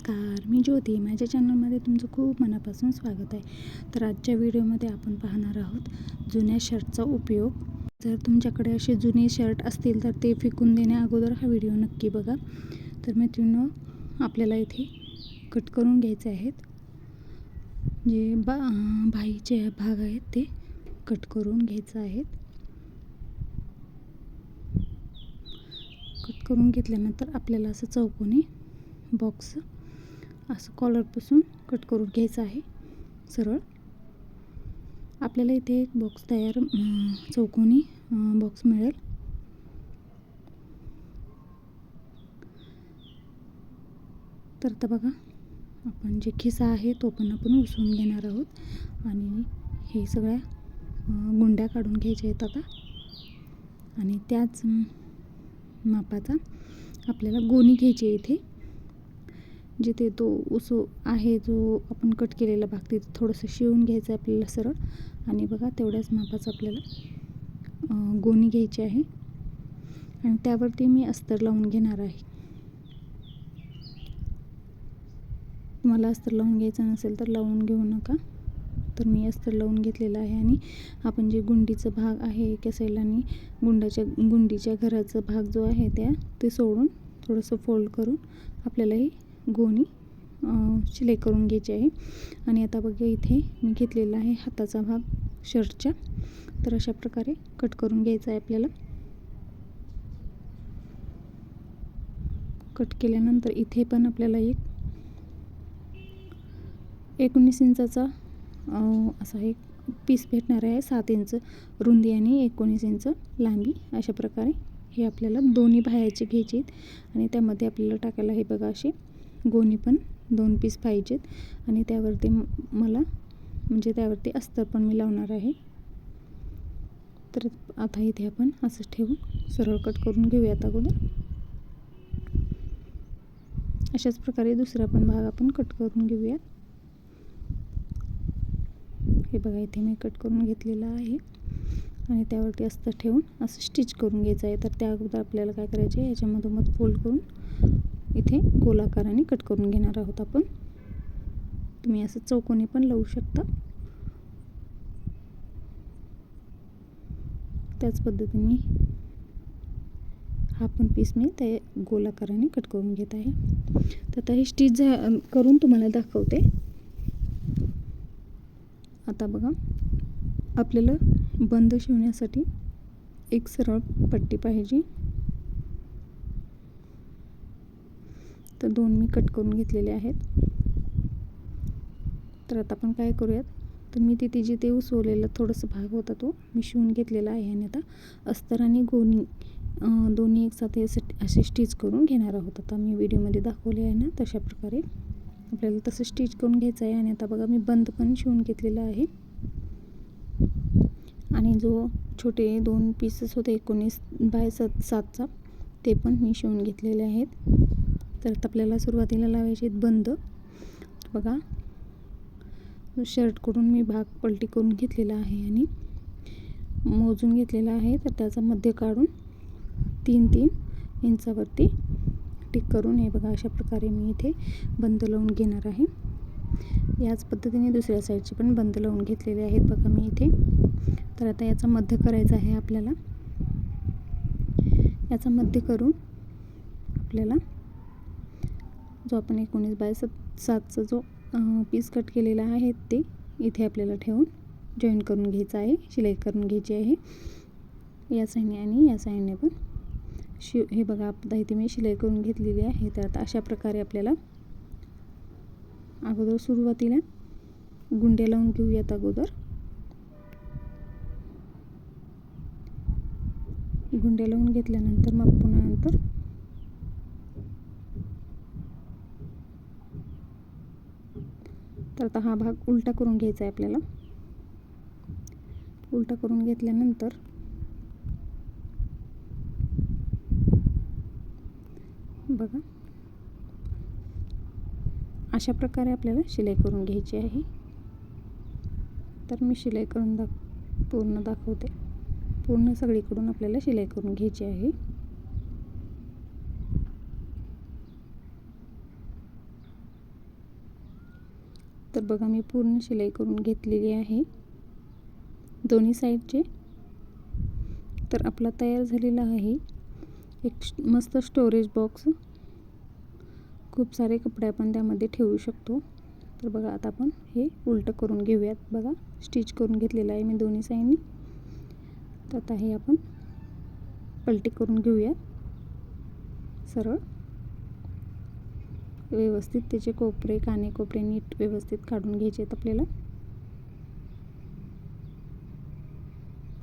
नमस्कार मी ज्योती. माझ्या चॅनलमध्ये तुमचं खूप मनापासून स्वागत आहे. तर आजच्या व्हिडिओमध्ये आपण पाहणार आहोत जुन्या शर्टचा उपयोग. जर तुमच्याकडे असे जुने शर्ट असतील तर ते फेकून देण्या अगोदर हा व्हिडिओ नक्की बघा. तर मैत्रिणं आपल्याला इथे कट करून घ्यायचे आहेत. जे बा भाईचे भाग आहेत ते कट करून घ्यायचं आहेत. कट करून घेतल्यानंतर आपल्याला असं चौकोनी बॉक्स असं कॉलरपासून कट करून घ्यायचं आहे. सरळ. आपल्याला इथे एक बॉक्स तयार चौकोनी बॉक्स मिळेल. तर आता बघा आपण जे खिसा आहे तो पण आपण उसळून घेणार आहोत. आणि हे सगळ्या गुंड्या काढून घ्यायच्या आहेत आता. आणि त्याच मापाचा आपल्याला गोणी घ्यायची आहे इथे. जिथे तो उसो आहे जो आपण कट केलेला भाग तिथे थोडंसं शिवून घ्यायचं आहे आपल्याला सरळ. आणि बघा तेवढ्याच मापाचं आपल्याला गोणी घ्यायची आहे. आणि त्यावरती मी अस्तर लावून घेणार आहे. तुम्हाला अस्तर लावून घ्यायचं नसेल तर लावून घेऊ नका. तर मी अस्तर लावून घेतलेलं आहे आणि आपण जे गुंडीचं भाग आहे एका साईडला गुंडाच्या गुंडीच्या घराचा भाग जो आहे त्या ते सोडून थोडंसं फोल्ड करून आपल्याला ही गोणी शिलाई करून घ्यायची आहे. आणि आता बघा इथे मी घेतलेला आहे हाताचा भाग शर्टच्या. तर अशा प्रकारे कट करून घ्यायचा आहे आपल्याला. कट केल्यानंतर इथे पण आपल्याला एक एकोणीस इंचाचा असा एक पीस भेटणार आहे सात इंच रुंदी आणि एकोणीस इंच लांबी. अशा प्रकारे हे आपल्याला दोन्ही बाह्याचे घ्यायचे आहेत. आणि त्यामध्ये आपल्याला टाकायला हे बघा असे गोणी पण दोन पीस पाहिजेत. आणि त्यावरती मला म्हणजे त्यावरती अस्तर पण मी लावणार आहे. तर आता इथे आपण असं ठेवून सरळ कट करून घेऊयात अगोदर. अशाच प्रकारे दुसरा पण भाग आपण कट करून घेऊयात. हे बघा इथे मी कट करून घेतलेला आहे. आणि त्यावरती अस्तर ठेवून असं स्टिच करून घ्यायचं आहे. तर त्या अगोदर आपल्याला काय करायचे याच्यामधोमध फोल्ड करून इथे गोलाकाराने कट करून घेणार आहोत आपण. तुम्ही असं चौकोनी पण लावू शकता. त्याच पद्धतीने हा पण पीस मी त्या गोलाकाराने कट करून घेत आहे. तर आता हे स्टिच करून तुम्हाला दाखवते. आता बघा आपल्याला बंद शिवण्यासाठी एक सरळ पट्टी पाहिजे. तर दोन मी कट करून घेतलेले आहेत. तर आता आपण काय करूयात? तर मी तिथे जिथे उसवलेला थोडंसं भाग होता तो मी शिवून घेतलेला आहे आणि आता अस्तर आणि गोणी दोन्ही एक साथ असे स्टिच करून घेणार आहोत. आता मी व्हिडिओमध्ये दाखवले आहे ना तशा प्रकारे. आपल्याला तसं स्टिच करून घ्यायचं आहे आणि आता बघा मी बंद पण शिवून घेतलेला आहे. आणि जो छोटे दोन पीसेस होते एकोणीस बाय सात सातचा ते पण मी शिवून घेतलेले आहेत. तर आपल्याला सुरुवातीला लावायचे आहेत बंद. बघा. शर्टकडून मी भाग पलटी करून घेतलेला आहे आणि मोजून घेतलेला आहे. तर त्याचा मध्य काढून तीन तीन इंचावरती टिक करून हे बघा अशा प्रकारे मी इथे बंद लावून घेणार आहे. याच पद्धतीने दुसऱ्या साईडचे पण बंद लावून घेतलेले आहेत बघा मी इथे. तर आता याचा मध्य करायचा आहे आपल्याला. याचा मध्य करून आपल्याला जो आपण एकोणीस बाय सात सातचा जो पीस कट केलेला आहे ते इथे आपल्याला ठेवून जॉईन करून घ्यायचं आहे शिलाई करून घ्यायची आहे. या साईडने आणि या साईडने पण शिव हे बघा आता इथे मी शिलाई करून घेतलेली आहे. तर आता अशा प्रकारे आपल्याला अगोदर सुरुवातीला गुंडे लावून घेऊयात अगोदर. गुंडे लावून घेतल्यानंतर मग पुन्हा नंतर तर आता हा भाग उलटा करून घ्यायचा आहे आपल्याला. उलटा करून घेतल्यानंतर बघा. अशा प्रकारे आपल्याला शिलाई करून घ्यायची आहे. तर मी शिलाई करून दाख पूर्ण दाखवते. पूर्ण सगळीकडून आपल्याला शिलाई करून घ्यायची आहे. बघा मी पूर्ण शिलाई करून घेतलेली आहे. दोन्ही साईडचे. तर आपला तयार झालेला आहे. एक मस्त स्टोरेज बॉक्स खूप सारे कपडे आपण त्यामध्ये ठेवू शकतो. तर बघा आता आपण हे उलटं करून घेऊयात. बघा स्टिच करून घेतलेलं आहे मी दोन्ही साईडनी. तर आता हे आपण पलटी करून घेऊयात. सरळ. व्यवस्थित त्याचे कोपरे काने कोपरे नीट व्यवस्थित काढून घ्यायचे आहेत आपल्याला.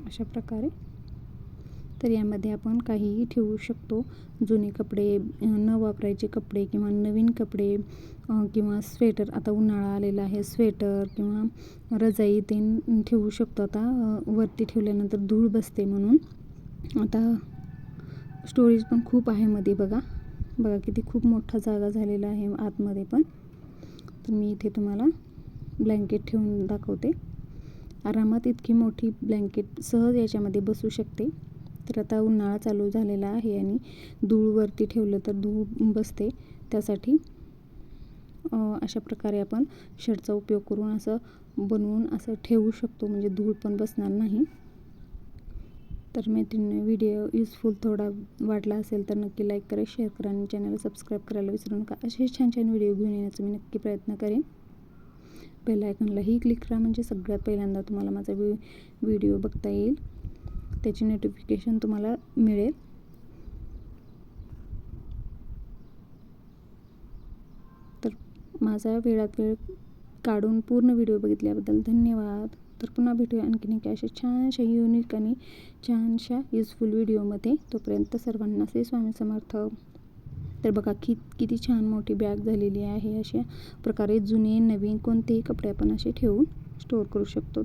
अशा प्रकारे. तर यामध्ये आपण काहीही ठेवू शकतो. जुने कपडे न वापरायचे कपडे किंवा नवीन कपडे किंवा स्वेटर. आता उन्हाळा आलेला आहे स्वेटर किंवा रजाई ते ठेवू शकतो. आता वरती ठेवल्यानंतर धूळ बसते म्हणून. आता स्टोरेज पण खूप आहे मध्ये बघा. बघा किती खूप मोठा जागा झालेला आहे आतमध्ये पण. तर मी इथे तुम्हाला ब्लँकेट ठेवून दाखवते. आरामात इतकी मोठी ब्लँकेट सहज याच्यामध्ये बसू शकते. तर आता उन्हाळा चालू झालेला आहे आणि धूळ वरती ठेवलं तर धूळ बसते. त्यासाठी अशा प्रकारे आपण शर्टचा उपयोग करून असं बनवून असं ठेवू शकतो. म्हणजे धूळ पण बसणार नाही. तर मैत्रिणी व्हिडिओ युजफुल थोडा वाटला असेल तर नक्की लाईक करा शेअर करा आणि चॅनल सबस्क्राईब करायला विसरू नका. असे छान छान व्हिडिओ घेऊन येण्याचा मी नक्की प्रयत्न करेन. बेल आयकॉनलाही क्लिक करा म्हणजे सगळ्यात पहिल्यांदा तुम्हाला माझा व्हि व्हिडिओ बघता येईल. त्याची नोटिफिकेशन तुम्हाला मिळेल. तर माझा वेळात वेळ काढून पूर्ण व्हिडिओ बघितल्याबद्दल धन्यवाद. तर पुन्हा भेटूया आणखीन एका अशा छानशा युनिक आणि छानशा युजफुल व्हिडिओमध्ये तोपर्यंत सर्वांना श्री स्वामी समर्थ. तर बघा कि किती छान मोठी बॅग झालेली आहे. अशा प्रकारे जुने नवीन कोणतेही कपडे आपण असे ठेवून स्टोअर करू शकतो.